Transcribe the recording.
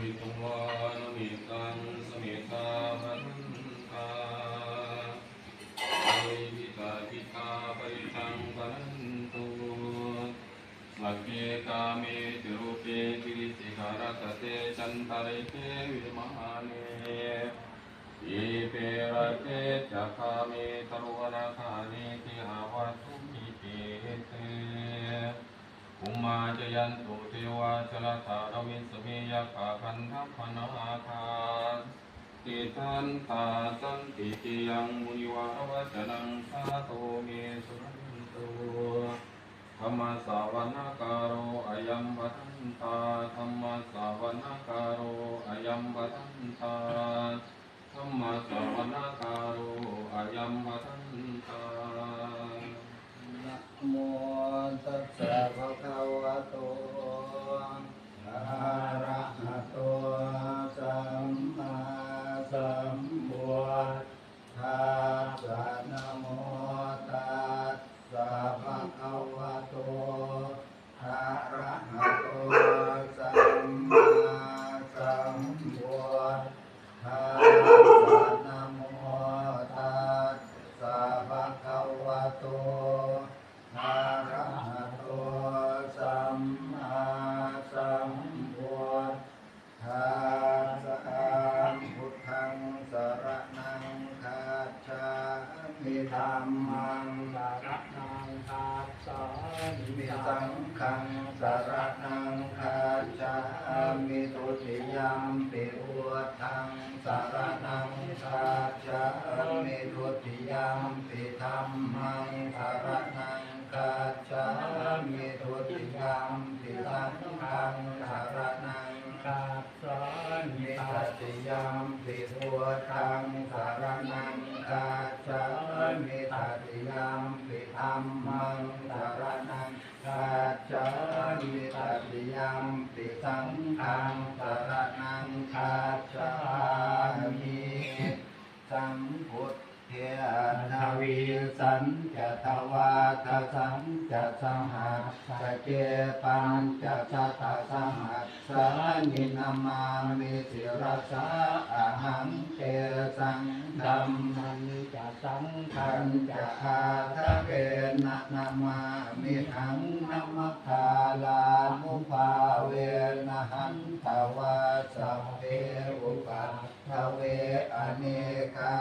วิตวานมิตังสมิตามันตาไวิตาวิตาปริทังปันตุสักเกกามิติรูปปิริสิการตเตจันตาริเตวิมานีอิเปรเตจักามิตรว ตุเทวาชลธารวิสเมยขาคันทัพนาคาติทันตาสันติติยังมุนิวารวจนังสาโตเมสุรันตุธรรมสาวนการโรอายัมปัทันตาธรรมสาวนการโรอายัมปัทันตาธรรมะสวนาคารุอายัมมัทันตานะโมตัสสะภะคะวะโต สะนะโมตัสสะภะคะวะโตอะระหะโตสัมมาสัมพุทธัสสะนะโมตัสสะภะคะวะโตอะระหะโตสัมมาสัมพุทธัสสะพุทธังสรณัง มิธรรมังสารนังคาจามิสังฆังสารนังคาจามิตุติยมปิอุทังสาร มิตติยมปิพุทธังสารนังกัจจามิตติยมปิธรรมังสารนังกัจจามิตติยมปิสังฆังสารนังกัจามิสังพุทธ เทนาวีสันจะทวาทสันจะสังหัสเจปัญจะชะตาสหัสานินามามิสิรสาอหังเตสังดัมมันจะสังขันจะคาทะเวนะนามามิหังนัมคาลามุภาเวนะหันทวาสัพเพอุปัฏฐเวอเนกา